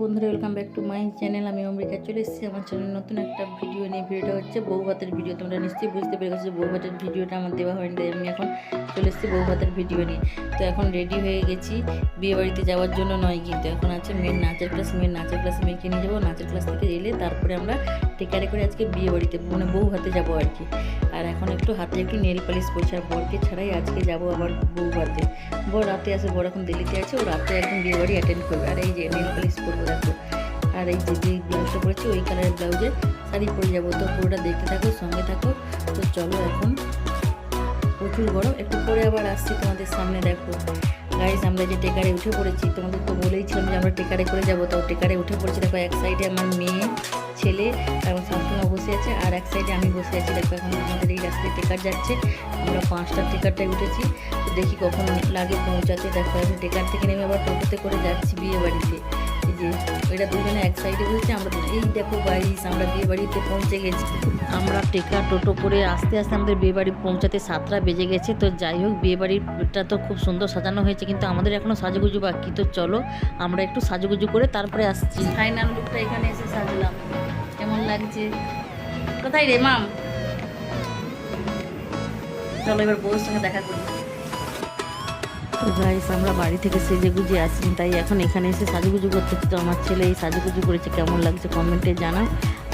বন্ধুরা welcome back to my channel আমি অমৃতা, চলে এসেছি আমার চ্যানেল নতুন একটা ভিডিও নিয়ে। ভিডিওটা হচ্ছে বউ ভাতের ভিডিও তোমরা নিশ্চয়ই বুঝতে পেরে গেছো বউ ভাতের ভিডিওটা আমার দেওয়া হয়নি, তাই আমি এখন চলে এসেছি বউ ভাতের ভিডিও নিয়ে। তো এখন রেডি হয়ে গেছি। বিয়ে বাড়িতে যাওয়ার জন্য নয় কিন্তু এখন আছে মেয়ের নাচের ক্লাস মেয়ের নাচের ক্লাসে মেয়েকে নিয়ে যাব। নাচের ক্লাস থেকে এলে তারপরে আমরা টেকারে করে আজকে বিয়ে বাড়িতে মানে বউ হাতে যাব আর কি। আর এখন একটু হাতে একটু নেল পালিশ করছে আর বরকে ছাড়াই আজকে যাব আবার বউ হাতে বর রাতে আসে বর এখন দিল্লিতে আছে, ও রাতে একদম বিয়ে বাড়ি অ্যাটেন্ড করবে। আর এই যে নেল পালিশ করব দেখো। আর এই যে যে ব্লাউজটা পরেছি, ওই কালারের ব্লাউজে শাড়ি পরে যাব। তো পুরোটা দেখতে থাকো, সঙ্গে থাকো। তো চলো এখন প্রচুর গরম। একটু পরে আবার আসছি তোমাদের সামনে, দেখো। গাইজ আমরা যে টেকারে উঠে পড়েছি, তোমাদের তো বলেইছিলাম যে আমরা টেকারে করে যাব, তো টেকারে উঠে পড়েছি, দেখো, এক সাইডে আমার মেয়ে, ছেলে এবং শাশুড়িমা বসে আছে, আর এক সাইডে আমি বসে আছি। দেখো, এখন আমাদের এই রাস্তায় টেকার যাচ্ছে, আমরা পাঁচটা টেকারটায় উঠেছি দেখি কখন লাগে পৌঁছাতে। দেখো, এখন টেকার থেকে নেমে আবার টোটোতে করে যাচ্ছি বিয়ে বাড়িতে যে ওইটা দুজনে এক সাইডে বসেছে আমরা এই দেখো গাইস আমরা বিয়ে বাড়িতে পৌঁছে গেছি। আমরা টেকা টোটো করে আস্তে আস্তে আমাদের বিয়ে বাড়ি পৌঁছাতে সাতটা বেজে গেছে। তো যাই হোক বিয়ে বাড়িটা তো খুব সুন্দর সাজানো হয়েছে কিন্তু আমাদের এখনও সাজুগুজু বাকি। তো চলো আমরা একটু সাজুগুজু করে তারপরে আসছি। ফাইনাল লুকটা এখানে এসে সাজলাম। কেমন লাগছে? কোথায় রে মাম? চলো এবার বউর সঙ্গে দেখা করি। গাইস আমরা বাড়ি থেকে সেজে গুজে আসি তাই এখন এখানে এসে সাজুগুজু করতে তো আমার ছেলে এই সাজুগুজু করেছে, কেমন লাগছে কমেন্টে জানাও।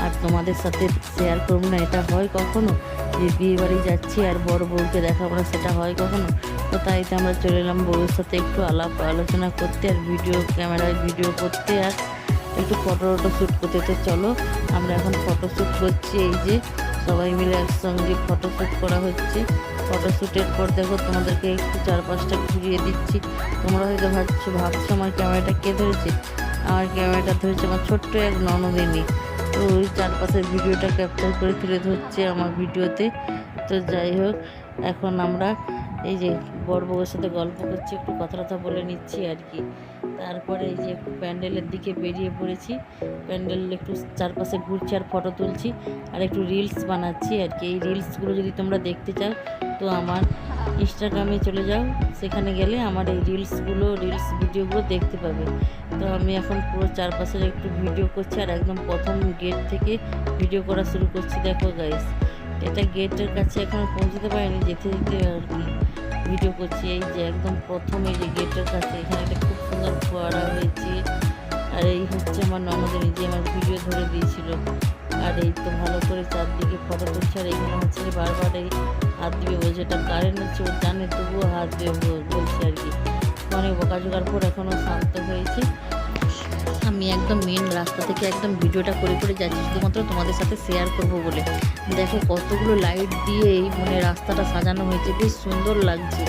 আর তোমাদের সাথে শেয়ার করব না, এটা হয় কখনো? যে বিয়ে বাড়ি যাচ্ছি আর বড় বউকে দেখাবো না, সেটা হয় কখনো? তো তাই তো আমরা চলে এলাম বউয়ের সাথে একটু আলাপ আলোচনা করতে আর ভিডিও ক্যামেরায় ভিডিও করতে আর একটু ফটো টটো শ্যুট করতে। তো চলো, আমরা এখন ফটো শ্যুট করছি, এই যে সবাই মিলে একসঙ্গে ফটো শ্যুট করা হচ্ছে। ফটো শ্যুটের পর দেখো তোমাদেরকে একটু চারপাশটা ঘুরিয়ে দিচ্ছি। তোমরা হয়তো ভাবছ ভাবছ আমার ক্যামেরাটা কে ধরেছে? আমার ক্যামেরাটা ধরেছে আমার ছোট্ট এক ননদিনী। তো ওই চারপাশের ভিডিওটা ক্যাপচার করে তুলে ধরছে আমার ভিডিওতে। তো যাই হোক, এখন আমরা এই যে বড় বউয়ের সাথে গল্প করছি, একটু কথা টথা বলে নিচ্ছি আর কি। তারপরে এই যে একটু প্যান্ডেলের দিকে বেরিয়ে পড়েছি। প্যান্ডেল একটু চারপাশে ঘুরছি আর ফটো তুলছি। আর একটু রিলস বানাচ্ছি আর কি। এই রিলসগুলো যদি তোমরা দেখতে চাও তো আমার ইনস্টাগ্রামে চলে যাও। সেখানে গেলে আমার এই রিলসগুলো রিলস ভিডিওগুলো দেখতে পাবে। তো আমি এখন পুরো চারপাশের একটু ভিডিও করছি আর একদম প্রথম গেট থেকে ভিডিও করা শুরু করছি। দেখো গাইস এটা গেটের কাছে এখনও পৌঁছতে পারিনি, যেতে যেতে আর কি ভিডিও করছি। এই যে একদম প্রথম এই যে গেটের কাছে, এখানে একটা খুব সুন্দর ফোয়ারা হয়েছে। আর এই হচ্ছে আমার ননদিনী যে আমার ভিডিও ধরে দিয়েছিল। আর এই তো ভালো করে চারদিকে ফটো তুলছে আর এইখানে হচ্ছে বারবার এই হাত দিবে বলছে, এটা কারেন্ট হচ্ছে, ও জানে, তবুও হাত দেবে বল- বলছে আর কি। অনেক বকাঝোকার পর এখনও শান্ত হয়েছে। আমি একদম মেন রাস্তা থেকে একদম ভিডিওটা করে করে যাচ্ছি, শুধুমাত্র তোমাদের সাথে শেয়ার করব বলে। দেখো কতগুলো লাইট দিয়ে এই মানে রাস্তাটা সাজানো হয়েছে, বেশ সুন্দর লাগছে।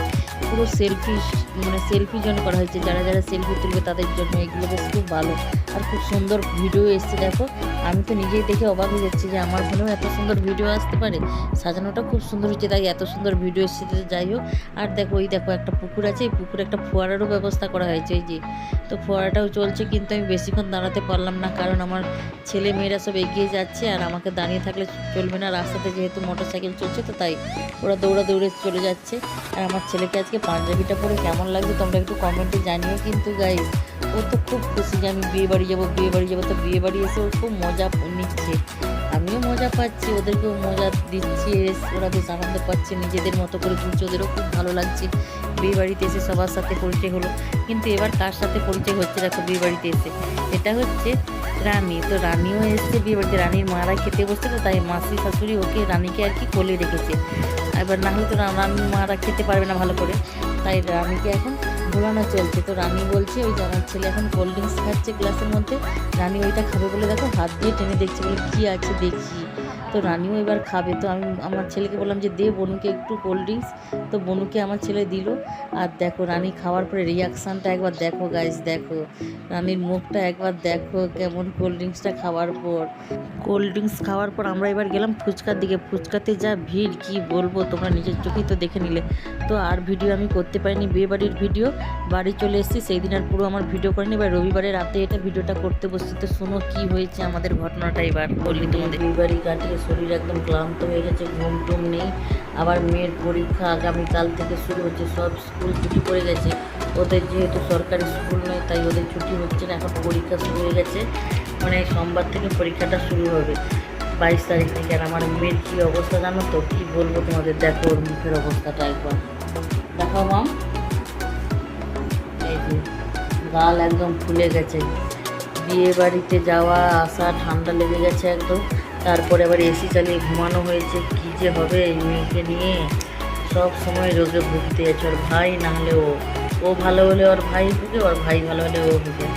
পুরো সেলফি মানে সেলফি জন্য করা হয়েছে। যারা যারা সেলফি তুলবে তাদের জন্য এগুলো বেশ খুব ভালো। আর খুব সুন্দর ভিডিও এসছে, দেখো। আমি তো নিজেই দেখে অবাক হয়ে যাচ্ছি যে আমার ফোনেও এত সুন্দর ভিডিও আসতে পারে। সাজানোটা খুব সুন্দর হচ্ছে, তাই এত সুন্দর ভিডিও এসেছে যাই হোক। আর দেখো, ওই দেখো একটা পুকুর আছে, এই পুকুরে একটা ফোয়ারারও ব্যবস্থা করা হয়েছে, এই যে। তো ফোয়ারাটাও চলছে, কিন্তু আমি বেশিক্ষণ দাঁড়াতে পারলাম না, কারণ আমার ছেলে মেয়েরা সব এগিয়ে যাচ্ছে, আর আমাকে দাঁড়িয়ে থাকলে চলবে না। রাস্তাতে যেহেতু মোটর সাইকেল চলছে, তো তাই ওরা দৌড়া দৌড়ে চলে যাচ্ছে। আর আমার ছেলেকে আজকে পাঞ্জাবিটা পরে কেমন লাগছে তোমরা একটু কমেন্টে জানিও। কিন্তু গাইজ ও তো খুব খুশি যে আমি বিয়ে বাড়ি যাব, বিয়ে বাড়ি যাব। তো বিয়ে বাড়ি এসে ও খুব মজা নিচ্ছে। আমিও মজা পাচ্ছি, ওদেরকেও মজা দিচ্ছি। ওরা বেশ আনন্দ পাচ্ছে নিজেদের মতো করে ঘুরছে ওদেরও খুব ভালো লাগছে। বিয়ে বাড়িতে এসে সবার সাথে পরিচয় হলো। কিন্তু এবার কার সাথে পরিচয় হচ্ছে দেখো বিয়ে বাড়িতে এসে? এটা হচ্ছে রানী। তো রানীও এসছে বিয়ে বাড়িতে। রানীর মারা খেতে বসছে তো তাই মাসি শাশুড়ি ওকে রানীকে আর কি কোলে রেখেছে। এবার না হলে তো রানীর মারা খেতে পারবে না ভালো করে। তাই রানীকে এখন ঘোরানো চলছে। তো রানী বলছে, ওই যে আমার ছেলে এখন কোল্ড ড্রিঙ্কস খাচ্ছে গ্লাসের মধ্যে। রানী ওইটা খাবে বলে দেখো হাত দিয়ে টেনে দেখছে বলে, কী আছে দেখি। তো রানিও এবার খাবে। তো আমি আমার ছেলেকে বললাম যে, দে বনুকে একটু কোল্ড ড্রিঙ্কস তো বনুকে আমার ছেলে দিল। আর দেখো, রানি খাওয়ার পরে রিয়াকশানটা একবার দেখো গাইস দেখো। রানির মুখটা একবার দেখো, কেমন কোল্ড ড্রিঙ্কসটা খাওয়ার পর। কোল্ড ড্রিঙ্কস খাওয়ার পর আমরা এবার গেলাম ফুচকার দিকে। ফুচকাতে যা ভিড়, কি বলব, তোমরা নিজের চোখেই তো দেখে নিলে। তো আর ভিডিও আমি করতে পারিনি বিয়ে বাড়ির ভিডিও। বাড়ি চলে এসেছি, সেই দিন আর পুরো আমার ভিডিও করিনি। এবার রবিবারে রাতে এটা ভিডিওটা করতে বসছি। তো শোনো কি হয়েছে আমাদের ঘটনাটা এবার। বললি তোমাদের। বিয়ে বাড়ি কাটিয়ে শরীর একদম ক্লান্ত হয়ে গেছে, ঘুম টুম নেই। আবার মেয়ের পরীক্ষা আগামীকাল থেকে শুরু হচ্ছে, সব স্কুল ছুটি পড়ে গেছে। ওদের যেহেতু সরকারি স্কুল নয়, তাই ওদের ছুটি হচ্ছে না, এখন পরীক্ষা শুরু হয়ে গেছে। মানে সোমবার থেকে পরীক্ষাটা শুরু হবে, বাইশ তারিখ থেকে। আর আমার মেয়ের কী অবস্থা জানো তো? কী বলব তোমাদের? দেখো ওর মুখের অবস্থাটা একবার। দেখাও মাম। এই যে, গাল একদম ফুলে গেছে। বিয়ে বাড়িতে যাওয়া, আসা, ঠান্ডা লেগে গেছে একদম। তারপরে আবার এসি চালিয়ে ঘুমানো হয়েছে। কী যে হবে এই মেয়েকে নিয়ে? সব সময় রোগে ভুগতে আছে ওর ভাই, না হলে ও ও ভালো হলে ওর ভাই ভুগে, ওর ভাই ভালো হলে ও ভুগে।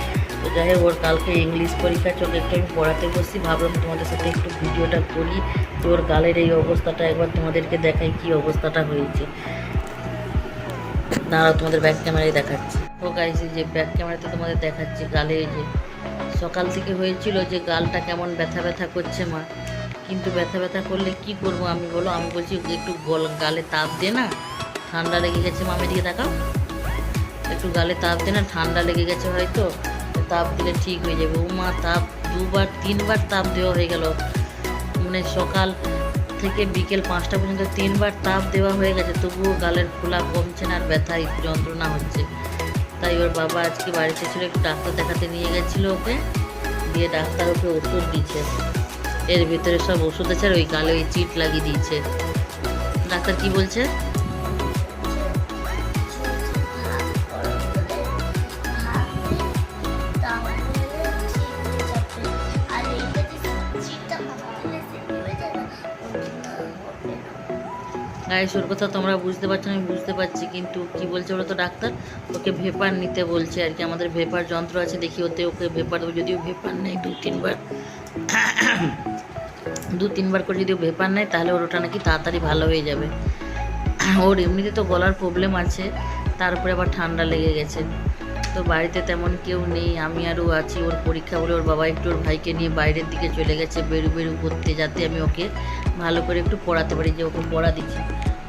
তো যাই হোক, ওর কালকে ইংলিশ পরীক্ষা, চোখে একটু আমি পড়াতে বসছি। ভাবলাম তোমাদের সাথে একটু ভিডিওটা করি। তো ওর গালের এই অবস্থাটা একবার তোমাদেরকে দেখাই কী অবস্থাটা হয়েছে। দাঁড়াও, তোমাদের ব্যাক ক্যামেরায় দেখাচ্ছি। ও এই যে ব্যাক ক্যামেরাতে তোমাদের দেখাচ্ছি, গালে যে। সকাল থেকে হয়েছিল যে গালটা কেমন ব্যথা ব্যথা করছে মা। কিন্তু ব্যথা ব্যথা করলে কি করব আমি বলো? আমি বলছি একটু গল গালে তাপ দে না। ঠান্ডা লেগে গেছে মামের দিকে দেখাও একটু গালে তাপ দে না, ঠান্ডা লেগে গেছে হয়তো। তাপ দিলে ঠিক হয়ে যাবে। ও মা, তাপ দুবার, তিনবার তাপ দেওয়া হয়ে গেল। মানে সকাল থেকে বিকেল পাঁচটা পর্যন্ত তিনবার তাপ দেওয়া হয়ে গেছে। তবুও গালের ফোলা কমছে না আর ব্যথায় যন্ত্রণা হচ্ছে। তাই ওর বাবা আজকে বাড়িতে ছিল একটু ডাক্তার দেখাতে নিয়ে গেছিল ওকে। দিয়ে ডাক্তার ওকে ওষুধ দিচ্ছে এর ভিতরে সব ওষুধ আছে আর ওই গালে ওই চিট লাগিয়ে দিয়েছে। ডাক্তার কি বলছে? গায়ে ওর কথা তোমরা বুঝতে পারছ আমি বুঝতে পারছি, কিন্তু কি বলছে ওরা তো ডাক্তার? ওকে ভেপার নিতে বলছে আর কি, আমাদের ভেপার যন্ত্র আছে, দেখি ওতে ওকে ভেপার দেবো, যদিও ভেপার নেয় দু তিনবার। দু তিনবার করে যদি ভেপার নেয় তাহলে ওর ওটা নাকি তাড়াতাড়ি ভালো হয়ে যাবে। ওর এমনিতে তো গলার প্রবলেম আছে তারপরে আবার ঠান্ডা লেগে গেছে। তো বাড়িতে তেমন কেউ নেই আমি আরও আছি ওর পরীক্ষা বলে ওর বাবা একটু ওর ভাইকে নিয়ে বাইরের দিকে চলে গেছে বেরু বেরু করতে যাতে আমি ওকে ভালো করে একটু পড়াতে পারি যে ওকে পড়া দিচ্ছি।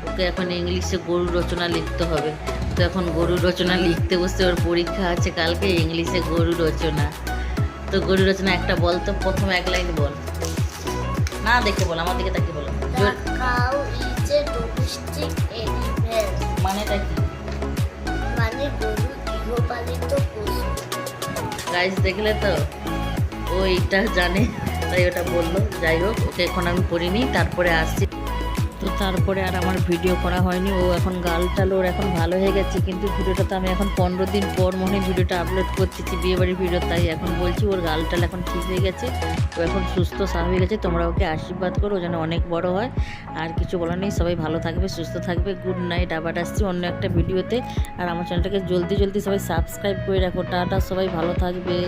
ওকে এখন ইংলিশে গরু রচনা লিখতে হবে। তো এখন গরু রচনা লিখতে বসতে ওর পরীক্ষা আছে কালকে ইংলিশে গরু রচনা। তো গরু রচনা একটা বল তো প্রথম এক লাইন বল। না দেখে বল আমার দিকে তাকে বলো. মানেটা কি? মানে গরু গৃহপালিত গাইজ দেখলে তো? ওইটা জানে, তাই ওটা বলল। যাই হোক, ওকে এখন আমি পড়িনি, তারপরে আসছি। তো তারপরে আর আমার ভিডিও করা হয়নি। ও এখন গাল টাল ওর এখন ভালো হয়ে গেছে, কিন্তু ভিডিওটা তো আমি এখন পনেরো দিন পর মনে ভিডিওটা আপলোড করতেছি বিয়েবাড়ির ভিডিও তাই এখন বলছি ওর গাল টাল এখন ঠিক হয়ে গেছে, ও এখন সুস্থ স্বাভাবিক আছে তোমরা ওকে আশীর্বাদ করো যেন অনেক বড় হয়। আর কিছু বলার নেই, সবাই ভালো থাকবে, সুস্থ থাকবে গুড নাইট আবার আসছি অন্য একটা ভিডিওতে আর আমার চ্যানেলটাকে জলদি জলদি সবাই সাবস্ক্রাইব করে রাখো, টাটা সবাই, ভালো থাকবে।